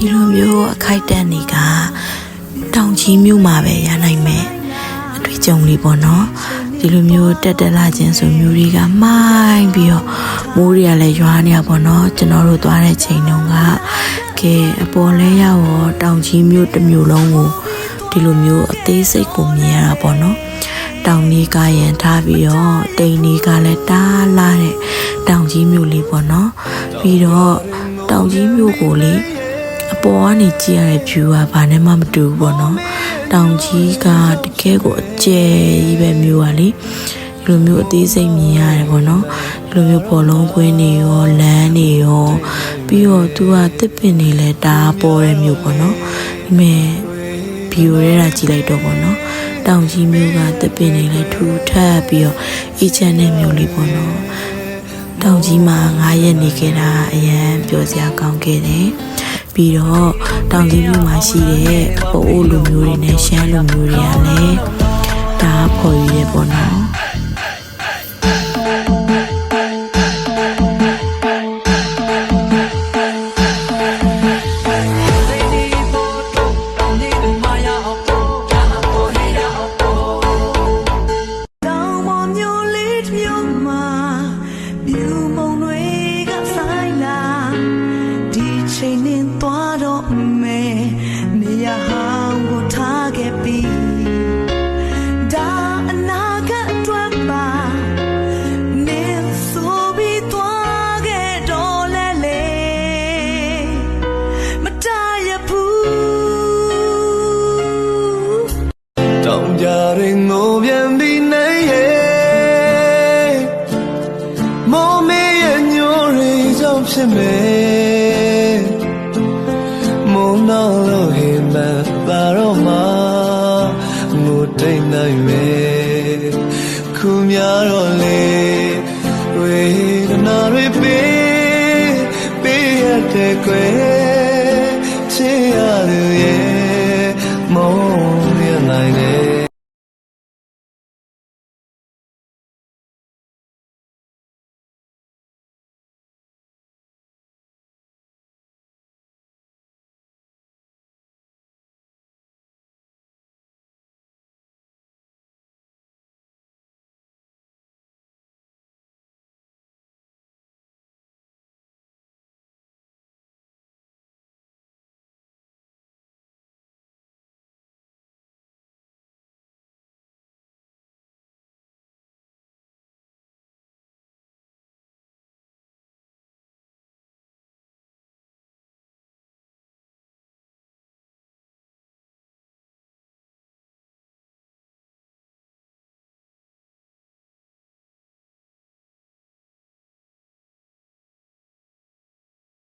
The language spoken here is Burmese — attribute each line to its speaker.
Speaker 1: ဒီလိုမျိုးအခိုက်အတန့်တွေကတောင်ကြီးမြို့မှာပဲရနိုင်မယ်အတွေ့အကြုံလေးပေါ့နော်ဒီလိုမျိုးတက်တက်လာခြင်းဆိုမျိုးတွေကမိုင်းပြီးတော့မိုးတွေကလည်းရွာနေရပေါ့နော်ကျွန်တော်တို့သွားတဲ့ချိန်တုန်းကကဲအပေါ်လဲရောက်ရောတောင်ကြီးမြို့တစ်မြို့လုံးကိုဒီလိုမျိုးအသေးစိတ်ကိုမြင်ရတာပေါ့နော်တောင်ကြီးကရန်ထားပြီးတော့တိန်ကြီးကလည်းတားလာတဲ့တောင်ကြီးမြို့လေးပေါ့နော်ပြီးတော့တောင်ကြီးမြို့ကိုလေအ ပေါ်ကနေကြည့်ရတဲ့ view ကဘာနဲ့မှမတူဘူးပေါ့နော်တောင်ကြီးကတကယ်ကိုအကျယ်ကြီးပဲမြို့ကလေဒီလိုမျိုးအသေးစိတ်မြင်ရတယ်ပေါ့နော်ဒီလိုမျိုးဘောလုံးကွင်းတွေရောလမ်းတွေရောပြီးတော့သူကတစ်ပင်တွေလည်းတားပေါ်တဲ့မြို့ပေါ့နော်ဒီမဲ့ဗီဒီယိုရဲတာကြည့်လိုက်တော့ပေါ့နော်တောင်ကြီးမျိုးကတပင်နေလဲထူထပ်ပြီးတော့အေးချမ်းတဲ့မျိုးလေးပေါ့နော်တောင်ကြီးမှာ9ရက်နေခဲ့တာအရန်ပျော်စရာကောင်းခဲ့တယ် ပြီးတော့တောင်ကြီးမြို့မှာရှိတဲ့ပိုအိုးလူမျိုးတွေနဲ့ရှမ်းလူမျိုးတွေကလည်းဒါဖော်ရည်ရပေါ့နော်
Speaker 2: ဖြစ်မယ် မုံတော့လို့ဟင်မပါတော့မှငိုတိတ်နိုင်မယ်ခုများတော့